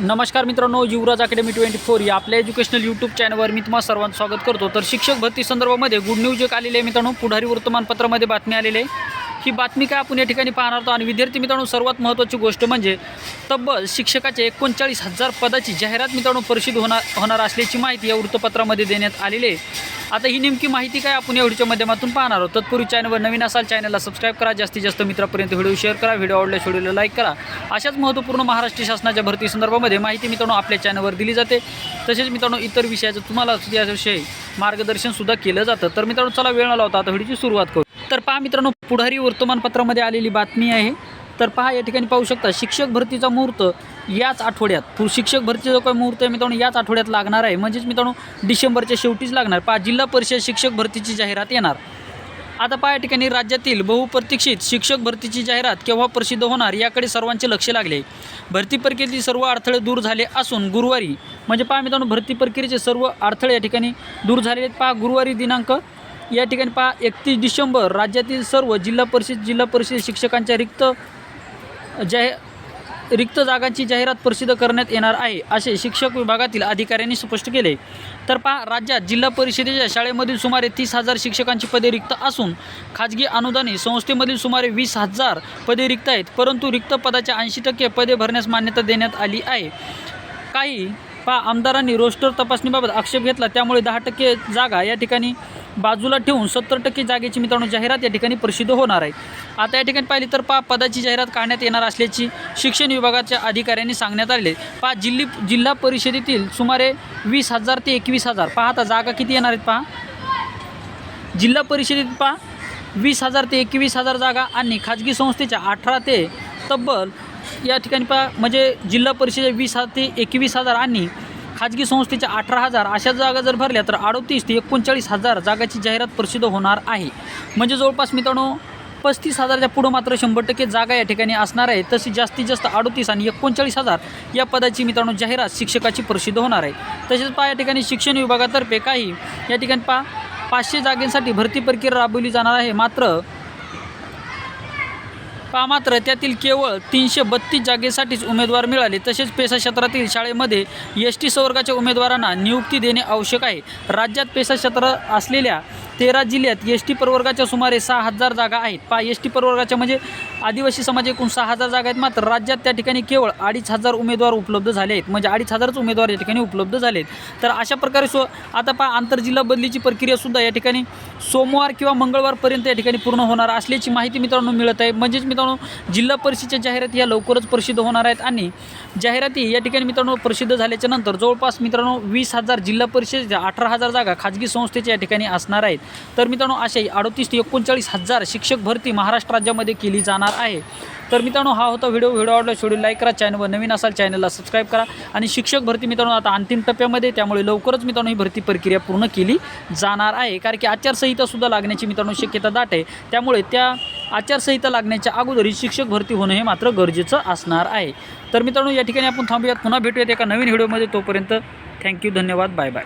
नमस्कार मित्रांनो युवराज academy twenty four या आपल्या एज्युकेशनल यूट्यूब चॅनलवर मी तुम्हाला सर्वांचं स्वागत करतो. तर शिक्षक भरती संदर्भामध्ये गुड न्यूज एक आलेली आहे मित्रांनो पुढारी वर्तमानपत्रामध्ये बातमी आलेली आहे. ही बातमी काय आपण या ठिकाणी पाहणार आहोत आणि विद्यार्थी मित्रांनो सर्वात महत्त्वाची गोष्ट म्हणजे तब्बल शिक्षकाचे एकोणचाळीस हजार पदाची जाहिरात मित्रांनो परिषद होणार होणार असल्याची माहिती या वृत्तपत्रामध्ये देण्यात आलेली आहे. आता ही नेमकी माहिती काय आपण या व्हिडिओच्या माध्यमातून पाहणार आहोत. तत्पूर्वी चॅनलवर नवीन असाल चॅनलला सबस्क्राईब करा. जास्तीत जास्त मित्रापर्यंत व्हिडिओ शेअर करा. व्हिडिओ आवडल्यास व्हिडिओला लाईक करा. अशाच महत्त्वपूर्ण महाराष्ट्र शासनाच्या भरती संदर्भामध्ये माहिती मित्रांनो आपल्या चॅनलवर दिली जाते. तसेच मित्रांनो इतर विषयाचं तुम्हाला याविषयी मार्गदर्शनसुद्धा केलं जातं. तर मित्रांनो चला वेळ आला होता. आता व्हिडिओची सुरुवात करू. तर पहा मित्रांनो पुढारी वर्तमानपत्रामध्ये आलेली बातमी आहे. तर पहा या ठिकाणी पाहू शकता शिक्षक भरतीचा मुहूर्त याच आठवड्यात पु- शिक्षक भरतीचा जो काही मुहूर्त आहे मित्रांनो याच आठवड्यात लागणार आहे. म्हणजेच मित्रांनो डिसेंबरच्या शेवटीच लागणार. पहा जिल्हा परिषद शिक्षक भरतीची जाहिरात येणार. आता पहा या ठिकाणी राज्यातील बहुप्रतीक्षित शिक्षक भरतीची जाहिरात केव्हा प्रसिद्ध होणार याकडे सर्वांचे लक्ष लागले. भरती प्रक्रियेतील सर्व अडथळे दूर झाले असून गुरुवारी म्हणजे पहा मित्रांनो भरती प्रक्रियेचे सर्व अडथळे या ठिकाणी दूर झालेले आहेत. पहा गुरुवारी दिनांक या ठिकाणी पहा एकतीस डिसेंबर राज्यातील सर्व जिल्हा परिषद जिल्हा परिषद शिक्षकांच्या रिक्त जाहीर रिक्त जागांची जाहिरात प्रसिद्ध करण्यात येणार आहे असे शिक्षक विभागातील अधिकाऱ्यांनी स्पष्ट केले. तर पहा राज्यात जिल्हा परिषदेच्या शाळेमधील सुमारे तीस हजार शिक्षकांची पदे रिक्त असून खाजगी अनुदानी संस्थेमधील सुमारे वीस हजार पदे रिक्त आहेत परंतु रिक्त पदाच्या ऐंशी टक्के पदे भरण्यास मान्यता देण्यात आली आहे. काही पा आमदारांनी रोस्टर तपासणीबाबत आक्षेप घेतला त्यामुळे दहा टक्के जागा या ठिकाणी बाजूला ठेवून सत्तर टक्के जागेची मित्रांनो जाहिरात या ठिकाणी प्रसिद्ध होणार आहे. आता या ठिकाणी पाहिली तर पा पदाची जाहिरात काढण्यात येणार असल्याची शिक्षण विभागाच्या अधिकाऱ्यांनी सांगण्यात आले पा जिल्ही जिल्हा परिषदेतील सुमारे वीस हजार ते एकवीस हजार. पहा आता जागा किती येणार आहेत पहा. जिल्हा परिषदेत पहा वीस हजार ते एकवीस हजार जागा आणि खाजगी संस्थेच्या अठरा ते तब्बल या ठिकाणी पहा म्हणजे जिल्हा परिषदेच्या वीस हजार ते एकवीस हजार आणि खाजगी संस्थेच्या अठरा हजार अशा जागा जर भरल्या तर अडतीस ते एकोणचाळीस हजार जागाची जाहिरात प्रसिद्ध होणार आहे. म्हणजे जवळपास मित्रांनो पस्तीस हजारच्या पुढं मात्र शंभर टक्के जागा या ठिकाणी असणार आहे. तशी जास्तीत जास्त अडतीस आणि एकोणचाळीस हजार या पदाची मित्रांनो जाहिरात शिक्षकाची प्रसिद्ध होणार आहे. तसेच पहा या ठिकाणी शिक्षण विभागातर्फे काही या ठिकाणी पा पाचशे जागेसाठी भरती प्रक्रिया राबवली जाणार आहे. मात्र पहा मात्र त्यातील केवळ तीनशे बत्तीस जागेसाठीच उमेदवार मिळाले. तसेच पेसा क्षेत्रातील शाळेमध्ये एस टी संवर्गाच्या उमेदवारांना नियुक्ती देणे आवश्यक आहे. राज्यात पेसा क्षेत्र असलेल्या तेरा जिल्ह्यात एस टी प्रवर्गाच्या सुमारे सहा हजार जागा आहेत. पा एस टी प्रवर्गाच्या म्हणजे आदिवासी समाज एकूण सहा हजार जागा आहेत. मात्र राज्यात त्या ठिकाणी केवळ अडीच हजार उमेदवार उपलब्ध झाले आहेत. म्हणजे अडीच हजारच उमेदवार या ठिकाणी उपलब्ध झाले आहेत. तर अशा प्रकारे सो आता पहा आंतरजिल्हा बदलीची प्रक्रियासुद्धा या ठिकाणी सोमवार किंवा मंगळवारपर्यंत या ठिकाणी पूर्ण होणार असल्याची माहिती मित्रांनो मिळत आहे. म्हणजेच मित्रांनो जिल्हा परिषदेच्या जाहिराती या लवकरच प्रसिद्ध होणार आहेत आणि जाहिराती या ठिकाणी मित्रांनो प्रसिद्ध झाल्याच्यानंतर जवळपास मित्रांनो वीस हजार जिल्हा परिषदेच्या अठरा हजार जागा खाजगी संस्थेच्या या ठिकाणी असणार आहेत. तर मित्रांनो अशाही अडतीस ते एकोणचाळीस हजार शिक्षक भरती महाराष्ट्र राज्यामध्ये केली जाणार आहे. तर मित्रांनो हा होता व्हिडिओ. व्हिडिओ आवडला व्हिडिओ लाईक करा चॅनलवर नवीन असाल चॅनलला सबस्क्राईब करा. आणि शिक्षक भरती मित्रांनो आता अंतिम टप्प्यामध्ये त्यामुळे लवकरच मित्रांनो ही भरती प्रक्रिया पूर्ण केली जाणार आहे. कारण की आचारसंहितासुद्धा लागण्याची मित्रांनो शक्यता दाट आहे. त्यामुळे त्या आचारसंहिता लागण्याच्या अगोदर शिक्षक भरती होणं हे मात्र गरजेचं असणार आहे. तर मित्रांनो या ठिकाणी आपण थांबूयात. पुन्हा भेटूयात एका नवीन व्हिडिओमध्ये. तोपर्यंत थँक्यू धन्यवाद. Bye bye